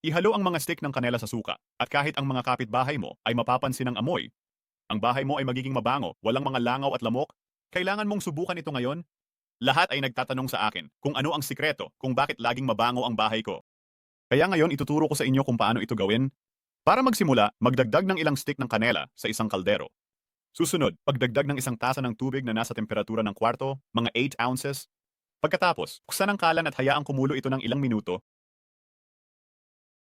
Ihalo ang mga stick ng kanela sa suka at kahit ang mga kapitbahay mo ay mapapansin ng amoy, ang bahay mo ay magiging mabango, walang mga langaw at lamok. Kailangan mong subukan ito ngayon? Lahat ay nagtatanong sa akin kung ano ang sikreto kung bakit laging mabango ang bahay ko. Kaya ngayon ituturo ko sa inyo kung paano ito gawin. Para magsimula, magdagdag ng ilang stick ng kanela sa isang kaldero. Susunod, pagdagdag ng isang tasa ng tubig na nasa temperatura ng kwarto, mga 8 ounces. Pagkatapos, buksan ang kalan at hayaang kumulo ito ng ilang minuto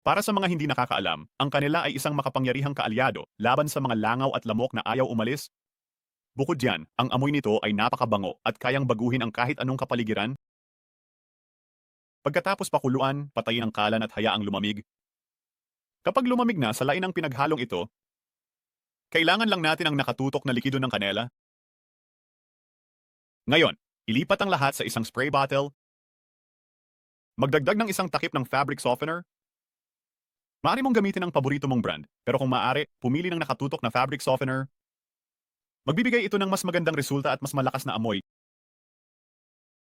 para sa mga hindi nakakaalam, ang kanila ay isang makapangyarihang kaalyado laban sa mga langaw at lamok na ayaw umalis. Bukod diyan, ang amoy nito ay napakabango at kayang baguhin ang kahit anong kapaligiran. Pagkatapos pakuluan, patayin ang kalan at hayaang lumamig. Kapag lumamig na sa lain ng pinaghalong ito, kailangan lang natin ang nakatutok na likido ng kanela. Ngayon, ilipat ang lahat sa isang spray bottle. Magdagdag ng isang takip ng fabric softener Maaari mong gamitin ang paborito mong brand, pero kung maaari, pumili ng nakatutok na fabric softener. Magbibigay ito ng mas magandang resulta at mas malakas na amoy.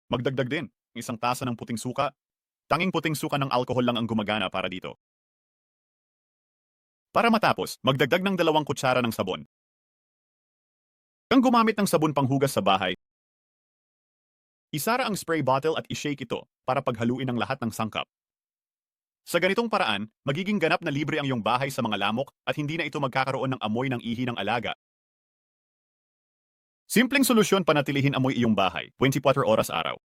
Magdagdag din ng isang tasa ng puting suka. Tanging puting suka ng alkohol lang ang gumagana para dito. Para matapos, magdagdag ng dalawang kutsara ng sabon. Kang gumamit ng sabon panghugas sa bahay, isara ang spray bottle at ishake ito para paghaluin ang lahat ng sangkap. Sa ganitong paraan, magiging ganap na libre ang iyong bahay sa mga lamok at hindi na ito magkakaroon ng amoy ng ihi ng alaga. Simpleng solusyon panatilihin amoy iyong bahay, 24 oras araw.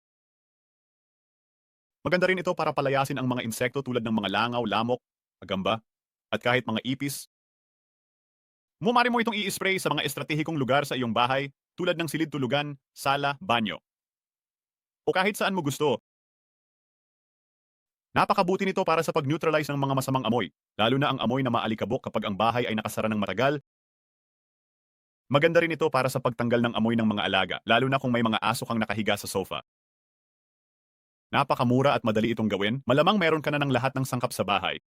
Maganda rin ito para palayasin ang mga insekto tulad ng mga langaw, lamok, agamba, at kahit mga ipis. Mumari mo itong i-spray sa mga estratehikong lugar sa iyong bahay tulad ng silid tulugan, sala, banyo. O kahit saan mo gusto, Napakabuti nito para sa pag-neutralize ng mga masamang amoy, lalo na ang amoy na maalikabok kapag ang bahay ay nakasara ng matagal. Maganda rin ito para sa pagtanggal ng amoy ng mga alaga, lalo na kung may mga aso kang nakahiga sa sofa. Napakamura at madali itong gawin, malamang meron ka na ng lahat ng sangkap sa bahay.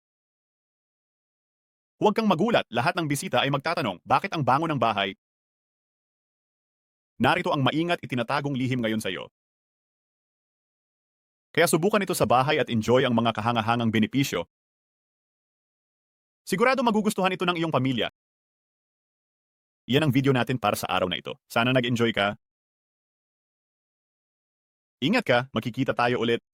Huwag kang magulat, lahat ng bisita ay magtatanong, bakit ang bango ng bahay? Narito ang maingat itinatagong lihim ngayon sa iyo. Kaya subukan ito sa bahay at enjoy ang mga kahangahangang benepisyo. Sigurado magugustuhan ito ng iyong pamilya. Iyan ang video natin para sa araw na ito. Sana nag-enjoy ka. Ingat ka, makikita tayo ulit.